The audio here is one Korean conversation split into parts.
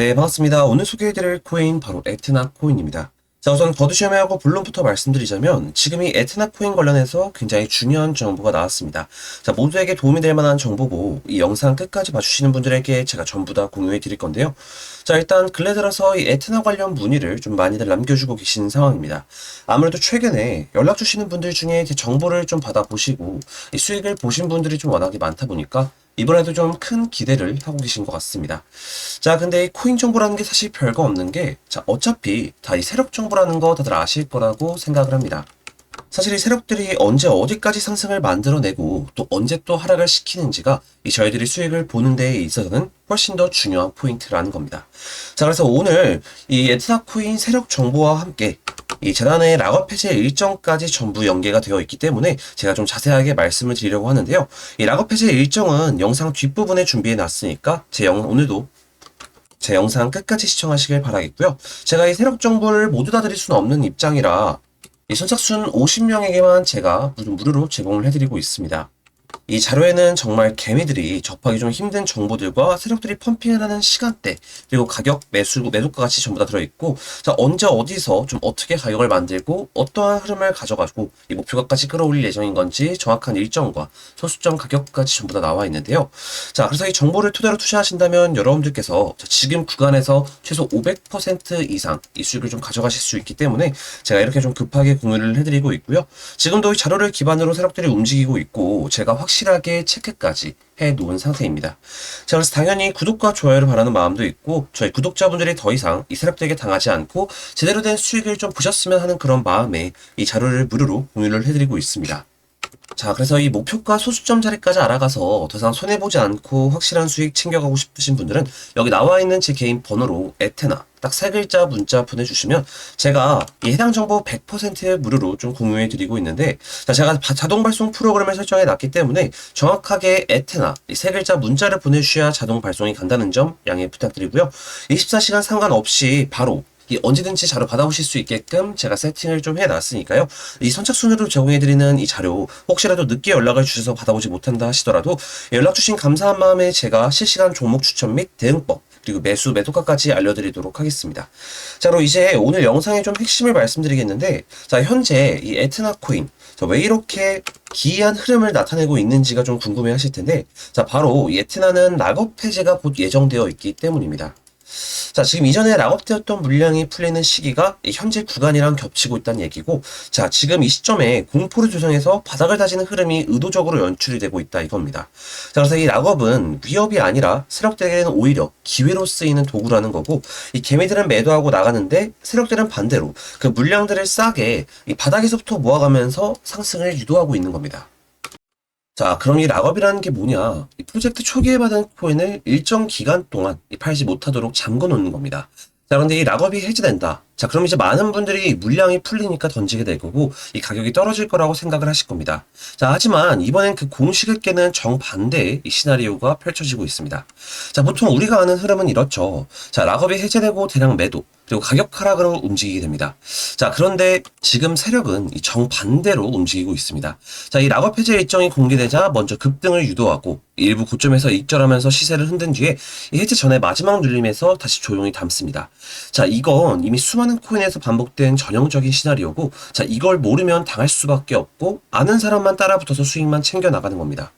네, 반갑습니다. 오늘 소개해드릴 코인 바로 에트나 코인입니다. 자, 우선 거두시험하고 본론부터 말씀드리자면 지금 이 에트나 코인 관련해서 굉장히 중요한 정보가 나왔습니다. 자, 모두에게 도움이 될 만한 정보고 이 영상 끝까지 봐주시는 분들에게 제가 전부 다 공유해 드릴 건데요. 자, 일단 근래 들어서 이 에트나 관련 문의를 좀 많이들 남겨주고 계신 상황입니다. 아무래도 최근에 연락 주시는 분들 중에 정보를 좀 받아보시고 이 수익을 보신 분들이 좀 워낙에 많다 보니까 이번에도 좀 큰 기대를 하고 계신 것 같습니다. 자, 근데 이 코인 정보라는 게 사실 별거 없는 게, 자, 어차피 다 이 세력 정보라는 거 다들 아실 거라고 생각을 합니다. 사실 이 세력들이 언제 어디까지 상승을 만들어내고 또 언제 또 하락을 시키는지가 이 저희들이 수익을 보는 데에 있어서는 훨씬 더 중요한 포인트라는 겁니다. 자, 그래서 오늘 이 에트나 코인 세력 정보와 함께 이 재단의 락업 해제 일정까지 전부 연계가 되어 있기 때문에 제가 좀 자세하게 말씀을 드리려고 하는데요. 이 락업 해제 일정은 영상 뒷부분에 준비해 놨으니까 제 영, 오늘도 제 영상 끝까지 시청하시길 바라겠고요. 제가 이 세력 정보를 모두 다 드릴 수는 없는 입장이라 이 선착순 50명에게만 제가 무료- 무료로 제공을 해드리고 있습니다. 이 자료에는 정말 개미들이 접하기 좀 힘든 정보들과 세력들이 펌핑을 하는 시간대, 그리고 가격, 매수, 매도가 같이 전부 다 들어있고, 자, 언제 어디서 좀 어떻게 가격을 만들고, 어떠한 흐름을 가져가지고, 이 목표가까지 끌어올릴 예정인 건지 정확한 일정과 소수점 가격까지 전부 다 나와 있는데요. 자, 그래서 이 정보를 토대로 투자하신다면 여러분들께서 자, 지금 구간에서 최소 500% 이상 이 수익을 좀 가져가실 수 있기 때문에 제가 이렇게 좀 급하게 공유를 해드리고 있고요. 지금도 이 자료를 기반으로 세력들이 움직이고 있고 제가 확실 하게 체크까지 해 놓은 상태입니다. 자, 그래서 당연히 구독과 좋아요를 바라는 마음도 있고 저희 구독자분들이 더 이상 이 세력들에게 당하지 않고 제대로 된 수익을 좀 보셨으면 하는 그런 마음에 이 자료를 무료로 공유를 해드리고 있습니다. 자, 그래서 이 목표가 소수점 자리까지 알아가서 더 이상 손해보지 않고 확실한 수익 챙겨가고 싶으신 분들은 여기 나와 있는 제 개인 번호로 에테나 딱 세 글자 문자 보내주시면 제가 이 해당 정보 100% 무료로 좀 공유해 드리고 있는데 자, 제가 바- 자동 발송 프로그램을 설정해 놨기 때문에 정확하게 에테나 이 세 글자 문자를 보내주셔야 자동 발송이 간다는 점 양해 부탁드리고요. 24시간 상관없이 바로 이 언제든지 자료 받아보실 수 있게끔 제가 세팅을 좀 해놨으니까요. 이 선착순으로 제공해드리는 이 자료 혹시라도 늦게 연락을 주셔서 받아보지 못한다 하시더라도 연락 주신 감사한 마음에 제가 실시간 종목 추천 및 대응법 그리고 매수 매도가까지 알려드리도록 하겠습니다. 자, 그럼 이제 오늘 영상의 좀 핵심을 말씀드리겠는데 자 현재 이 에트나 코인 자, 왜 이렇게 기이한 흐름을 나타내고 있는지가 좀 궁금해 하실 텐데 자 바로 이 에트나는 해제가 곧 예정되어 있기 때문입니다. 자, 지금 이전에 락업되었던 물량이 풀리는 시기가 이 현재 구간이랑 겹치고 있다는 얘기고, 자, 지금 이 시점에 공포를 조성해서 바닥을 다지는 흐름이 의도적으로 연출이 되고 있다 이겁니다. 자, 그래서 이 락업은 위협이 아니라 세력들에게는 오히려 기회로 쓰이는 도구라는 거고, 이 개미들은 매도하고 나가는데 세력들은 반대로 그 물량들을 싸게 이 바닥에서부터 모아가면서 상승을 유도하고 있는 겁니다. 자, 그럼 이 락업이라는 게 뭐냐? 이 프로젝트 초기에 받은 코인을 일정 기간 동안 이 팔지 못하도록 잠궈 놓는 겁니다. 자, 그런데 이 락업이 해제된다. 자, 그럼 이제 많은 분들이 물량이 풀리니까 던지게 될 거고, 이 가격이 떨어질 거라고 생각을 하실 겁니다. 자, 하지만 이번엔 그 공식을 깨는 정반대의 이 시나리오가 펼쳐지고 있습니다. 자, 보통 우리가 아는 흐름은 이렇죠. 자, 락업이 해제되고 대량 매도, 그리고 가격 하락으로 움직이게 됩니다. 자, 그런데 지금 세력은 이 정반대로 움직이고 있습니다. 자, 이 락업 해제 일정이 공개되자 먼저 급등을 유도하고 일부 고점에서 익절하면서 시세를 흔든 뒤에 이 해제 전에 마지막 눌림에서 다시 조용히 담습니다. 자, 이건 이미 수많은 코인에서 반복된 전형적인 시나리오고, 자, 이걸 모르면 당할 수밖에 없고, 아는 사람만 따라붙어서 수익만 챙겨 나가는 겁니다.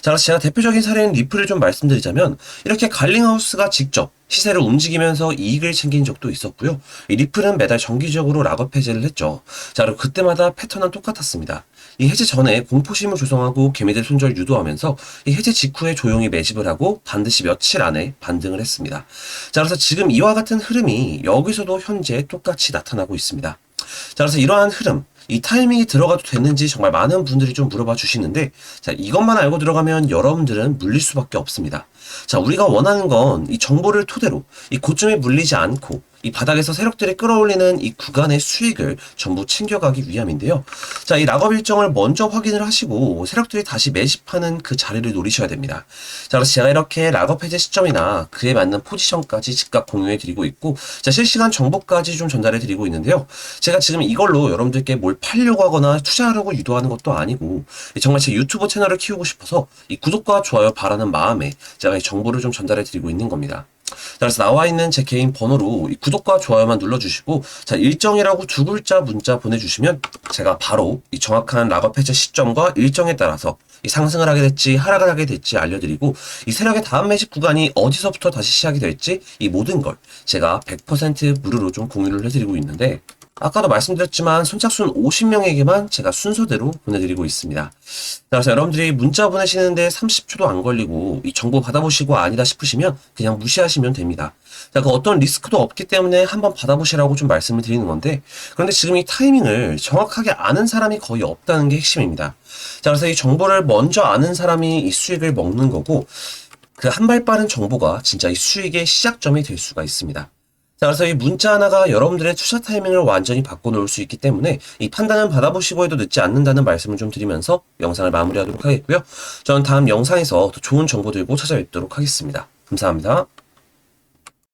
자, 그래서 제가 대표적인 사례인 리플을 좀 말씀드리자면, 이렇게 갈링하우스가 직접 시세를 움직이면서 이익을 챙긴 적도 있었고요. 이 리플은 매달 정기적으로 락업 해제를 했죠. 자, 그리고 그때마다 패턴은 똑같았습니다. 이 해제 전에 공포심을 조성하고 개미들 손절 유도하면서 이 해제 직후에 조용히 매집을 하고 반드시 며칠 안에 반등을 했습니다. 자, 그래서 지금 이와 같은 흐름이 여기서도 현재 똑같이 나타나고 있습니다. 자, 그래서 이러한 흐름, 이 타이밍이 들어가도 되는지 정말 많은 분들이 좀 물어봐 주시는데, 자, 이것만 알고 들어가면 여러분들은 물릴 수밖에 없습니다. 자, 우리가 원하는 건 이 정보를 토대로 이 고점에 물리지 않고 이 바닥에서 세력들이 끌어올리는 이 구간의 수익을 전부 챙겨가기 위함인데요. 자, 이 락업 일정을 먼저 확인을 하시고 세력들이 다시 매집하는 그 자리를 노리셔야 됩니다. 자, 그래서 제가 이렇게 락업 해제 시점이나 그에 맞는 포지션까지 즉각 공유해 드리고 있고, 자, 실시간 정보까지 좀 전달해 드리고 있는데요. 제가 지금 이걸로 여러분들께 뭘 팔려고 하거나 투자하려고 유도하는 것도 아니고, 정말 제 유튜브 채널을 키우고 싶어서 이 구독과 좋아요 바라는 마음에 제가 이 정보를 좀 전달해 드리고 있는 겁니다. 자, 그래서 나와 있는 제 개인 번호로 이 구독과 좋아요만 눌러주시고, 자, 일정이라고 두 글자 문자 보내주시면 제가 바로 이 정확한 락업 해제 시점과 일정에 따라서 이 상승을 하게 될지 하락을 하게 될지 알려드리고 이 세력의 다음 매집 구간이 어디서부터 다시 시작이 될지 이 모든 걸 제가 100% 무료로 좀 공유를 해드리고 있는데 아까도 말씀드렸지만 선착순 50명에게만 제가 순서대로 보내드리고 있습니다. 그래서 여러분들이 문자 보내시는데 30초도 안 걸리고 이 정보 받아보시고 아니다 싶으시면 그냥 무시하시면 됩니다. 자, 그 어떤 리스크도 없기 때문에 한번 받아보시라고 좀 말씀을 드리는 건데 그런데 지금 이 타이밍을 정확하게 아는 사람이 거의 없다는 게 핵심입니다. 자, 그래서 이 정보를 먼저 아는 사람이 이 수익을 먹는 거고 그 한 발 빠른 정보가 진짜 이 수익의 시작점이 될 수가 있습니다. 자, 그래서 이 문자 하나가 여러분들의 투자 타이밍을 완전히 바꿔놓을 수 있기 때문에 이 판단은 받아보시고 해도 늦지 않는다는 말씀을 좀 드리면서 영상을 마무리하도록 하겠고요. 저는 다음 영상에서 더 좋은 정보 들고 찾아뵙도록 하겠습니다. 감사합니다.